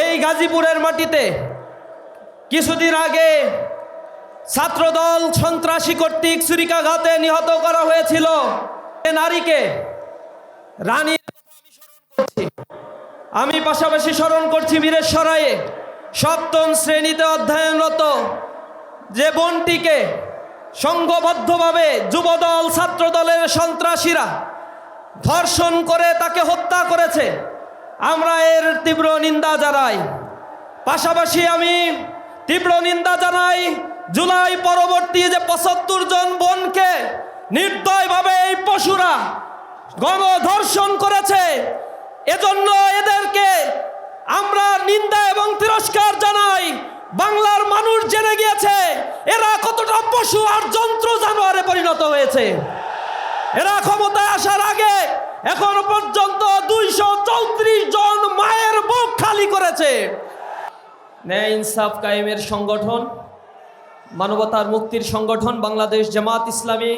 এই গাজীপুরের মাটিতে কিছুদিন আগে ছাত্রদল সন্ত্রাসী কর্তৃক ছুরিকাঘাতে নিহত করা হয়েছিল। নারীকে রানী আমি পাশাপাশি স্মরণ করছি বীরেশ্বরায়ে সপ্তম শ্রেণীতে অধ্যয়নরত যে বোনটিকে সংঘবদ্ধভাবে যুবদল ছাত্রদলের সন্ত্রাসীরা ধর্ষণ করে তাকে হত্যা করেছে। আমরা এর তীব্র নিন্দা জানাই। পাশাপাশি আমি তীব্র নিন্দা জানাই, জুলাই পরবর্তী যে পঁচাত্তর জন বোনকে নির্দয়ভাবে এই পশুরা গণধর্ষণ করেছে, এজন্য এদেরকে আমরা নিন্দা এবং তিরস্কার জানাই। বাংলার মানুষ জেনে গিয়েছে, এরা কতটা পশু আর যন্ত্র জানোয়ারে পরিণত হয়েছে। এরা ক্ষমতায় আসার আগে এখন পর্যন্ত দুইশো চৌত্রিশ জন মায়ের বুক খালি করেছে। ন্যায় ইনসাফ কায়েমের সংগঠন, মানবতার মুক্তির সংগঠন বাংলাদেশ জামাত ইসলামী,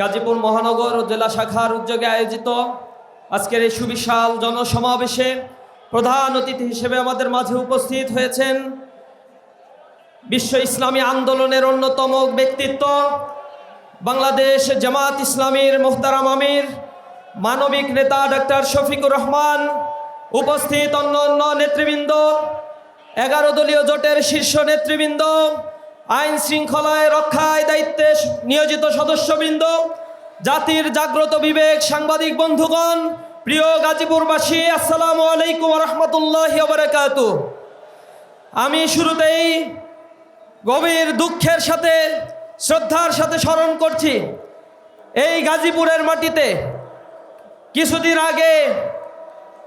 গাজীপুর মহানগর ও জেলা শাখার উদ্যোগে আয়োজিত আজকের এই সুবিশাল জনসমাবেশে প্রধান অতিথি হিসেবে আমাদের মাঝে উপস্থিত হয়েছেন বিশ্ব ইসলামী আন্দোলনের অন্যতম ব্যক্তিত্ব বাংলাদেশ জামাত ইসলামীর মোহতারাম আমির মানবিক নেতা ডাক্তার শফিকুর রহমান, উপস্থিত অন্য অন্য নেতৃবৃন্দ, এগারো দলীয় জোটের শীর্ষ নেতৃবৃন্দ, আইন শৃঙ্খলায় রক্ষায় দায়িত্বে নিয়োজিত সদস্যবৃন্দ, জাতির জাগ্রত বিবেক সাংবাদিক বন্ধুগণ, প্রিয় গাজীপুরবাসী, আসসালামু আলাইকুম রহমতুল্লাহ বারকাত আমি শুরুতেই গভীর দুঃখের সাথে, শ্রদ্ধার সাথে স্মরণ করছি, এই গাজীপুরের মাটিতে কিছুদিন আগে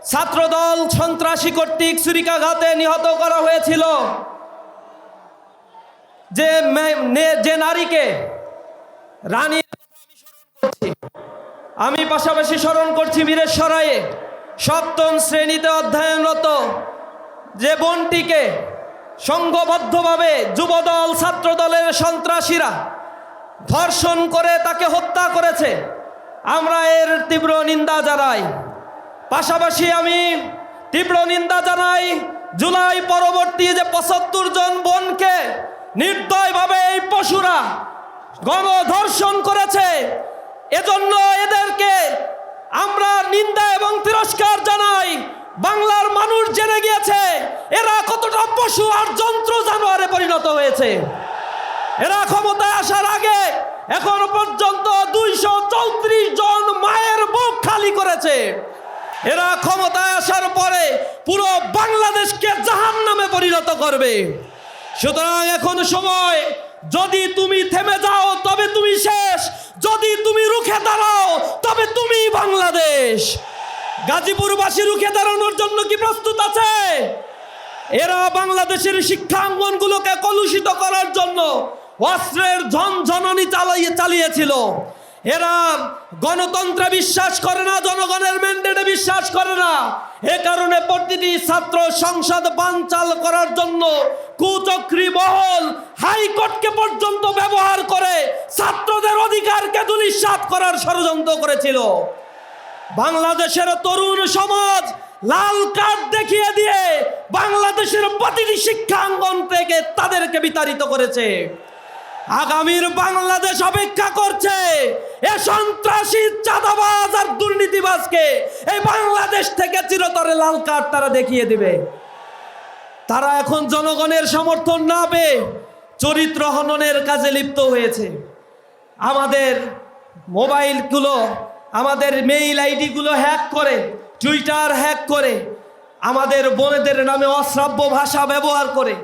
ছাত্রদল সন্ত্রাসী কর্তৃক ছুরিকাঘাতে নিহত করা হয়েছিল। যে যে নারীকে রানী আমি পাশাপাশি স্মরণ করছি বীরেশ্বরায়ে সপ্তম শ্রেণীতে অধ্যয়নরত যে বোনটিকে সংঘবদ্ধভাবে যুবদল ছাত্রদলের সন্ত্রাসীরা ধর্ষণ করে তাকে হত্যা করেছে আমরা এর তীব্র নিন্দা জানাই। পাশাপাশি আমি তীব্র নিন্দা জানাই জুলাই পরবর্তী যে পঁচাত্তর জন বোনকে নির্দয়ভাবে এই পশুরা গণধর্ষণ করেছে, এজন্য এদেরকে আমরা নিন্দা এবং তিরস্কার জানাই। বাংলার মানুষ জেনে গিয়েছে, এরা কতটা পশু আর যন্ত্র জানোয়ারে পরিণত হয়েছে। এরা ক্ষমতায় আসার আগে এখন পর্যন্ত দুইশো চৌত্রিশ জন মায়ের বুক খালি করেছে। এরা ক্ষমতায় আসার পরে পুরো বাংলাদেশকে জাহান নামে পরিণত করবে। সুতরাং এখন সময়, যদি তুমি থেমে যাও, তবে তুমি শেষ। যদি তুমি রুখে দাঁড়াও, তবে তুমি বাংলাদেশ। গাজীপুরবাসী রুখে দাঁড়ানোর জন্য কি প্রস্তুত আছে? এরা বাংলাদেশের শিক্ষাঙ্গনগুলোকে কলুষিত করার জন্য অস্ত্রের ঝনঝনানি চালিয়ে চালিয়েছিল। এরা গণতন্ত্রে বিশ্বাস করে না, জনগণের ম্যান্ডেটে বিশ্বাস করে না। এ কারণে প্রতিটি ছাত্র সংসদ বানচাল করার জন্য কুচক্রী মহল হাইকোর্টকে পর্যন্ত ব্যবহার করে ছাত্রদের অধিকারকে দুলিশ্বাত করার ষড়যন্ত্র করেছিল। বাংলাদেশের তরুণ সমাজ লাল কার্ড দেখিয়ে দিয়ে বাংলাদেশের প্রতিটি শিক্ষাঙ্গন থেকে তাদেরকে বিতাড়িত করেছে। আগামীর বাংলাদেশ অপেক্ষা করছে। এ সন্ত্রাসী চাঁদাবাজ আর দুর্নীতিবাজকে এই বাংলাদেশ থেকে চিরতরে লাল কার্ড তারা দেখিয়ে দিবে। তারা এখন জনগণের সমর্থন না পেয়ে চরিত্র হননের কাজে লিপ্ত হয়েছে। আমাদের মোবাইলগুলো, আমাদের মেইল আইডিগুলো হ্যাক করে, টুইটার হ্যাক করে, আমাদের বোনেদের নামে অশ্রাব্য ভাষা ব্যবহার করে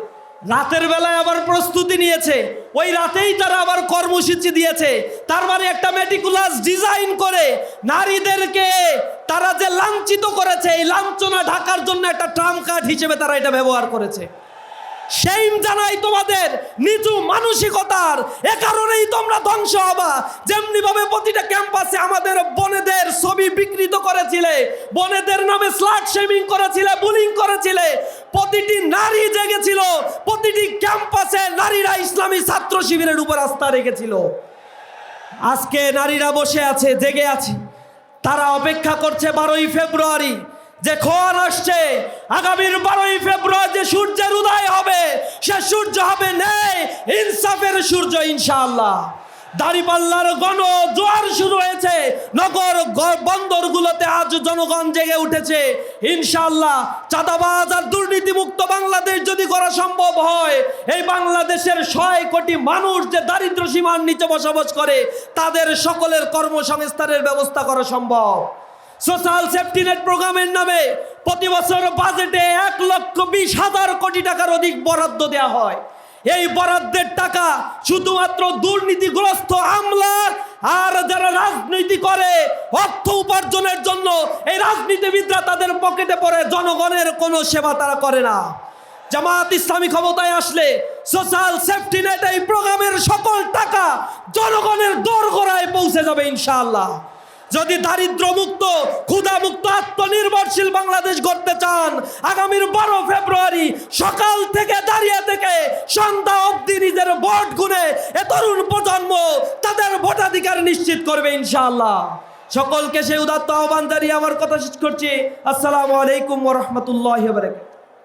রাতের বেলায় আবার প্রস্তুতি নিয়েছে। ওই রাতেই তারা আবার কর্মসূচি দিয়েছে। তার মানে একটা মেটিকুলাস ডিজাইন করে নারীদেরকে তারা যে লাঞ্ছিত করেছে, এই লাঞ্ছনা ঢাকার জন্য একটা ট্রাম কার্ড হিসেবে তারা এটা ব্যবহার করেছে। সেইম জানাই তোমাদের, নিচু মানসিকতার। এ কারণেই তোমরা ধ্বংস হবা। যেমনি ভাবে প্রতিটা ক্যাম্পাসে আমাদের বনেদের ছবি বিকৃত করেছিলে, বনেদের নামে স্লাট শেমিং করেছিলে বুলিং করেছিলে। প্রতিটি নারী জেগেছিল, প্রতিটি ক্যাম্পাসে নারীরা ইসলামী ছাত্র শিবিরের উপর আস্থা রেখেছিল। আজকে নারীরা বসে আছে, জেগে আছে। তারা অপেক্ষা করছে বারোই ফেব্রুয়ারি, যে খোয়ান আসছে। আগামীর বারোই ফেব্রুয়ারি যে সূর্যের উদয় হবে, সে সূর্য হবে নেই, ইনসাফের সূর্য ইনশাআল্লাহ। দাড়িপাল্লার গণ জোয়ার শুরু হয়েছে। নগর বন্দরগুলোতে আজ জনগণ জেগে উঠেছে। ইনশাল্লাহ চাঁদাবাজ আর দুর্নীতিমুক্ত বাংলাদেশ যদি করা সম্ভব হয়, এই বাংলাদেশের ছয় কোটি মানুষ যে দারিদ্র সীমার নিচে বসবাস করে, তাদের সকলের কর্মসংস্থানের ব্যবস্থা করা সম্ভব। সোশ্যাল সেফটি নেট প্রোগ্রামের নামে প্রতি বছর বাজেটে এক লক্ষ বিশ হাজার কোটি টাকার অধিক বরাদ্দ দেওয়া হয়। এই বরাদ্দের টাকা শুধুমাত্র দুর্নীতিগ্রস্ত আমলার আর যারা রাজনীতি করে অর্থ উপার্জনের জন্য এই রাজনীতিবিদরা তাদের পকেটে পড়ে, জনগণের কোনো সেবা তারা করে না। জামাত ইসলামী ক্ষমতায় আসলে সোশ্যাল সেফটি নেট এই প্রোগ্রামের সকল টাকা জনগণের দোরগোড়ায় পৌঁছে যাবে ইনশাআল্লাহ। যদি দারিদ্র মুক্ত ক্ষুধা মুক্ত আত্মনির্ভরশীল বাংলাদেশ গড়তে চান, আগামীর বারো ফেব্রুয়ারি সকাল থেকে দাঁড়িয়ে থেকে সন্ধ্যা অবধি নিজের ভোট গুনে এ তরুণ প্রজন্ম তাদের ভোটাধিকার নিশ্চিত করবে ইনশাআল্লাহ। সকলকে সেই উদাত্ত আহ্বান জানিয়ে আমার কথা শেষ করছি। আসসালামু আলাইকুম ওরহমতুল্লাহ বারকাত